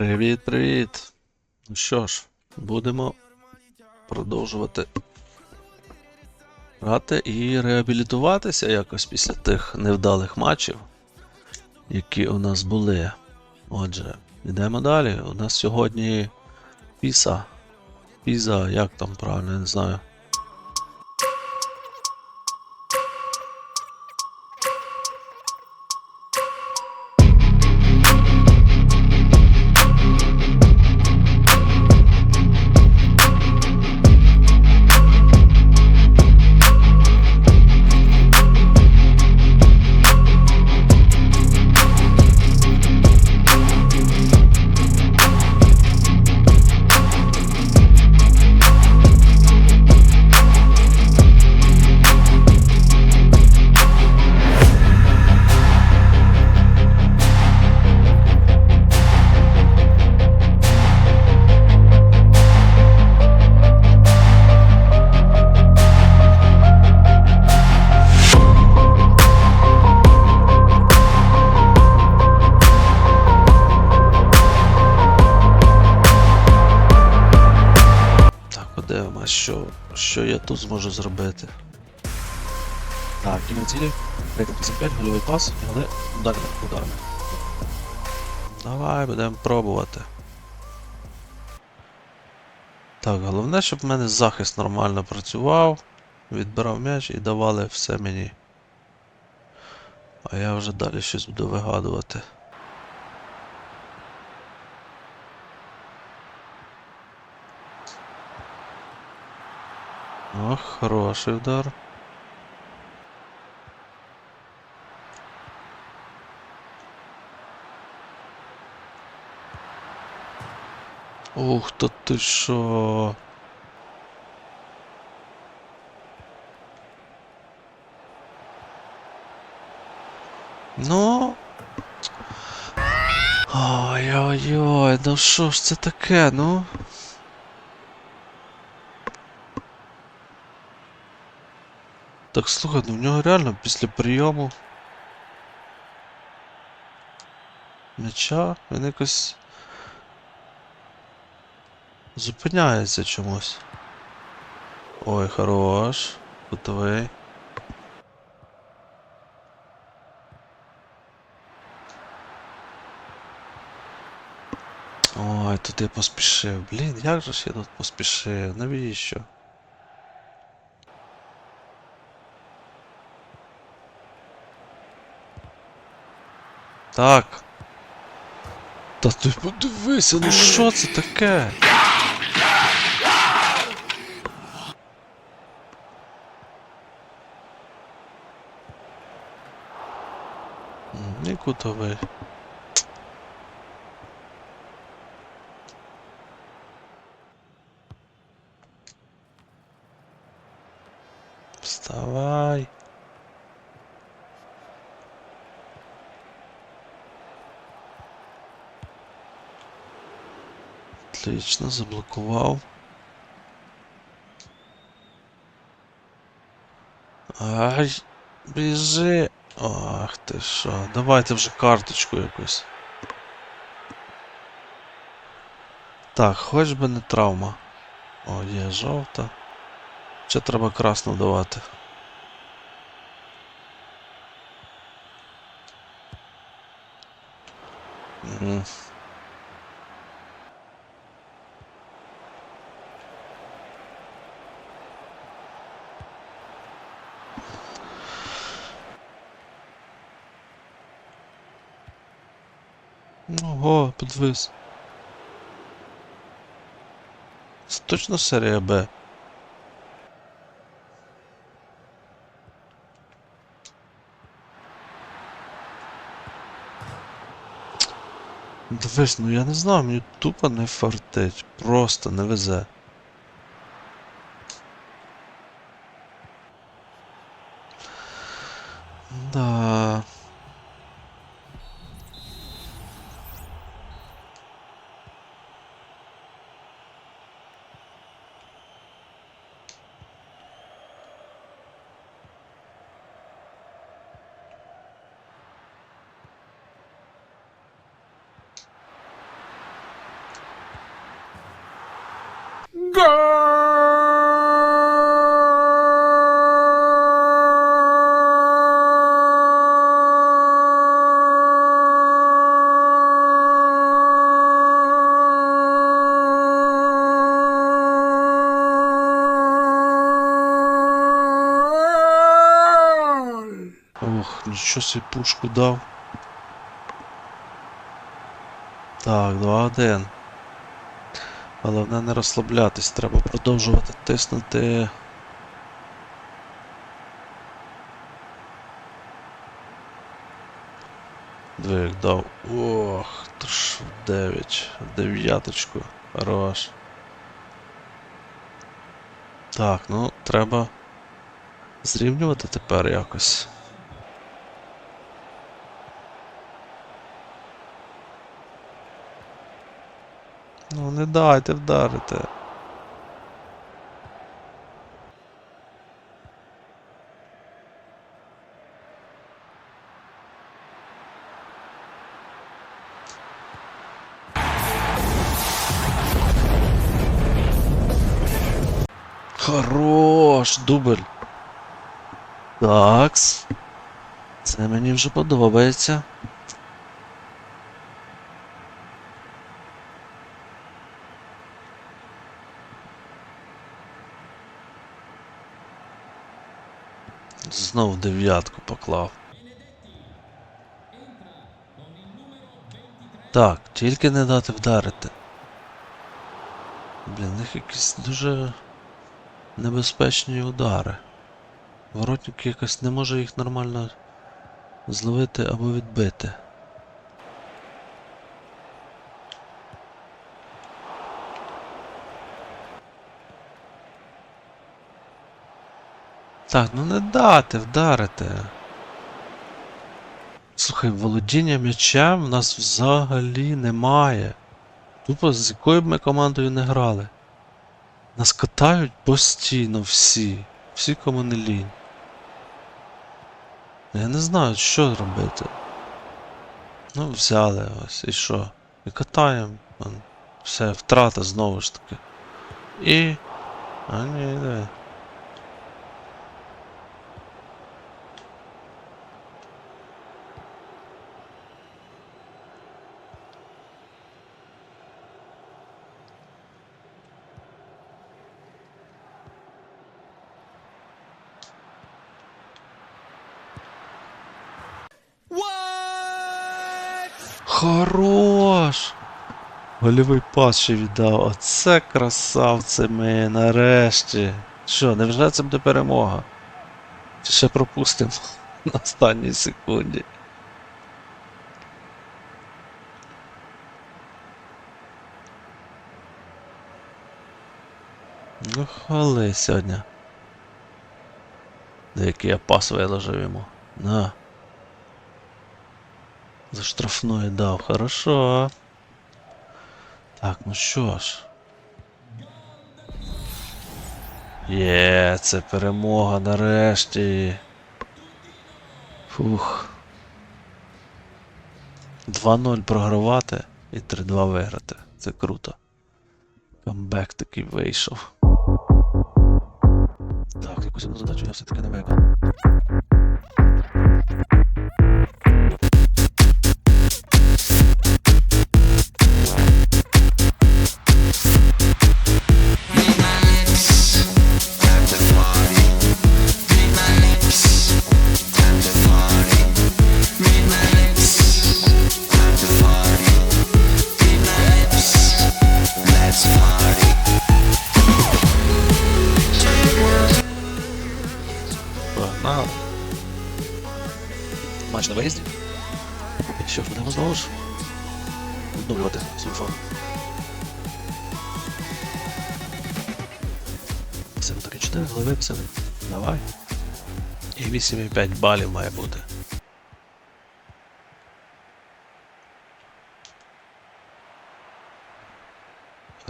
Привіт, привіт. Ну що ж, будемо продовжувати грати і реабілітуватися якось після тих невдалих матчів, які у нас були. Отже, йдемо далі. У нас сьогодні Піса. Піза, як там правильно, я не знаю. Зможу зробити. Так, кілька цілі, рейтинг 55, гольовий пас, але далі ударами. Давай, будемо пробувати. Так, головне, щоб в мене захист нормально працював, відбирав м'яч і давали все мені. А я вже далі щось буду вигадувати. Ох, хороший удар. Ух, та ти що? Ну. Ой-ой-ой, ну що ж це таке, ну? Так слухай, ну в нього реально після прийому м'яча він якось зупиняється чомусь. Ой, хорош. Кутовий. Ой, тут я поспішив. Блін, як же ж я тут поспішив? Навіщо? Так. Та ти подивися, ну що це таке? Нікуди І Отлично, заблокував. Ай, біжи. Ах ти що, давайте вже карточку якусь. Так, хоч би не травма. О, є жовта. Ще треба красну давати. Мгм. Ого, підвис. Це точно серія Б. Дивись, ну я не знаю, мені тупо не фартить. Просто не везе. Нічого собі пушку дав. Так, 2-1. Головне не розслаблятись, треба продовжувати тиснути. Двиг дав. Ох, ж 9. Дев'яточку. Хорош. Так, ну треба зрівнювати тепер якось. Ну не дайте вдарити. Хорош, дубль. Такс. Це мені вже подобається. Знов дев'ятку поклав. Так, тільки не дати вдарити. Блін, у них якісь дуже небезпечні удари. Воротник якось не може їх нормально зловити або відбити. Так, ну не дати вдарити. Слухай, володіння м'ячем в нас взагалі немає. Тупо з якою б ми командою не грали. Нас катають постійно всі. Всі кому не лінь. Я не знаю, що робити. Ну, взяли ось, і що? І катаємо. Все, втрата знову ж таки. І. А ні, не. Хорош! Гольовий пас ще віддав. Оце красавці ми нарешті. Що, невже це буде перемога? Чи ще пропустимо на останній секунді? Ну, хвали сьогодні. Деякий я пас виложив йому. На. За штрафною дав, хорошо. Так, ну що ж. Є, це перемога нарешті. Фух. 2-0 програвати і 3-2 виграти. Це круто. Камбек такий вийшов. Так, якусь задачу я все-таки не виконав. Таке 4 голови писали. Давай. І 8,5 балів має бути.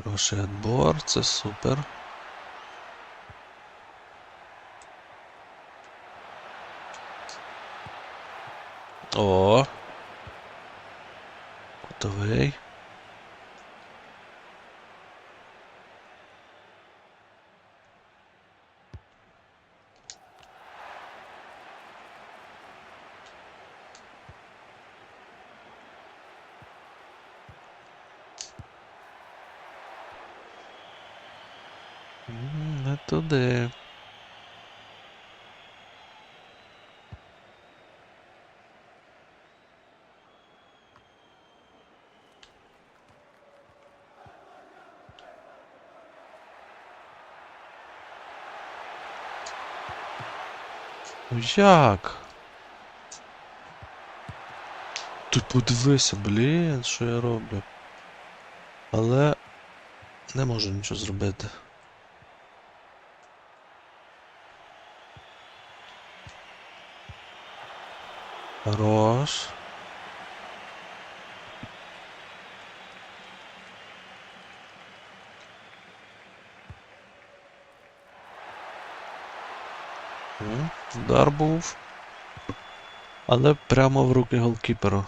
Хороший отбор, це супер. О. Кутовий. Не туди. Ну як? Ти подивися, блін, що я роблю. Але не можу нічого зробити. Хорош. Удар був. Але прямо в руки голкіперу.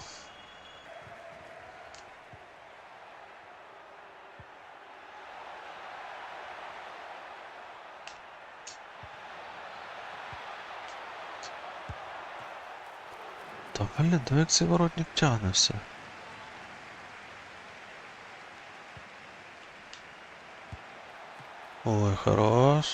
Диви, як цей воротник тягне все. Ой, хорош.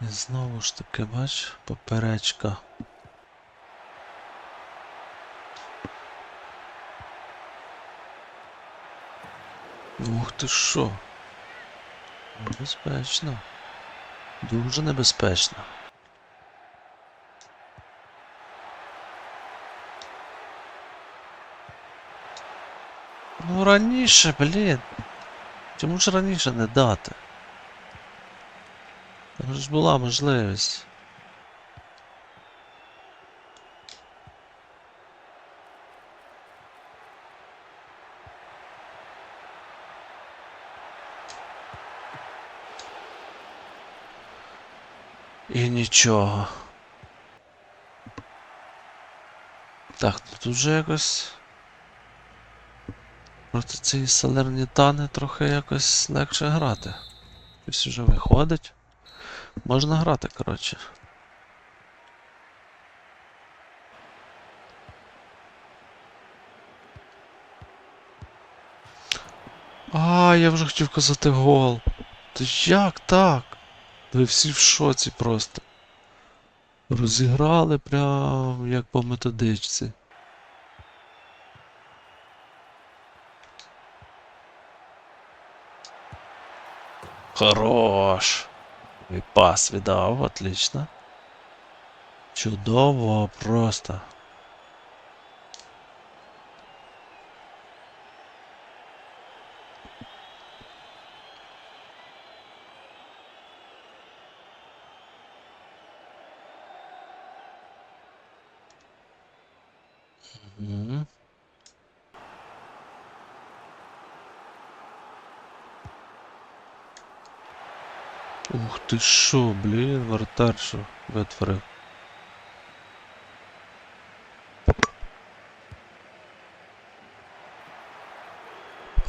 І знову ж таки, бач, поперечка. Ух ти що? Небезпечно. Дуже небезпечно. Ну раніше, блін. Чому ж раніше не дати? Там ж була можливість. І нічого. Так, тут вже якось. Проти цієї Салернітани трохи якось легше грати. Ось вже виходить. Можна грати, коротше. А, я вже хотів казати гол. Та як так? Ви всі в шоці просто. Розіграли прям як по методичці. Хорош. І пас віддав, отлично. Чудово просто. Мгм. Ух ти що, блін, вратар що витворив.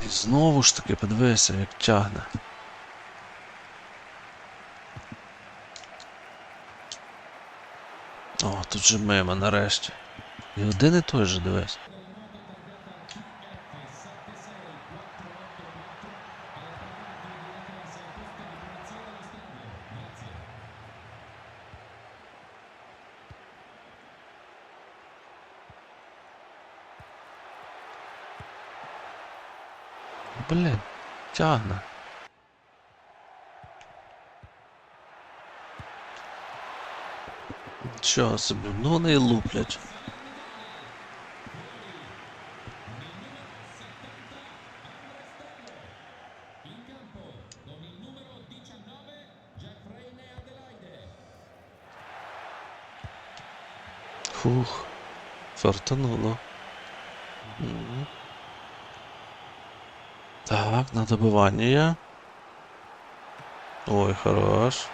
І знову ж таки, подивися, як тягне. О, тут же мимо нарешті. І один і той же дивись. Блін, тягне. Нічого собі, ну вони і луплять. Фух, фартануло. Так, на добивання. Ой, хорош.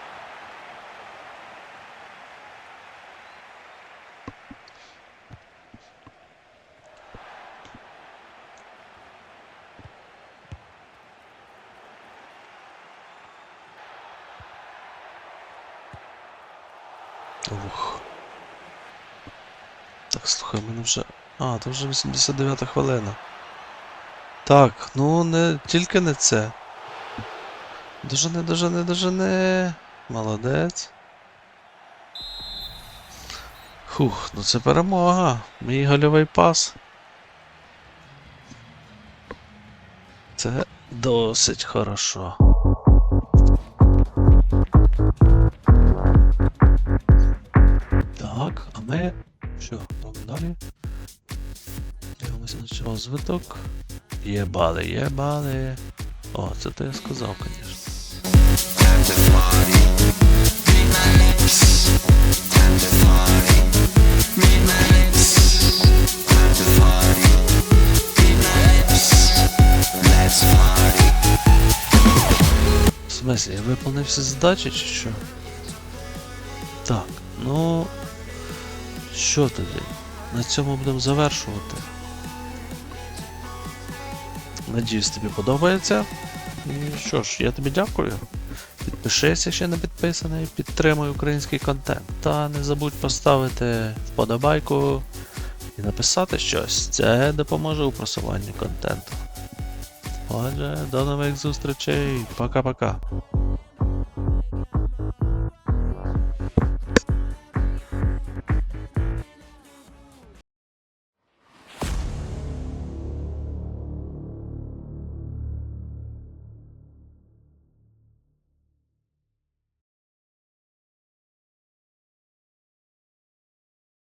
Ух. Так, слухай, мене вже. А, то вже 89 хвилина. Так, ну не тільки не це. Дожени, дожени, дожени. Молодець. Хух, ну це перемога. Мій гольовий пас. Це досить хорошо. Так, а ми. Що, робимо далі? Дивимося на розвиток. Єбали, єбали. О, це то я сказав, звісно. В смысле, я виповнив всі задачі чи що? Так, ну. Що тоді? На цьому будемо завершувати. Надіюсь, тобі подобається. І що ж, я тобі дякую. Підпишись, якщо не підписаний, підтримуй український контент. Та не забудь поставити вподобайку і написати щось. Це допоможе у просуванні контенту. Отже, до нових зустрічей. Пока-пока.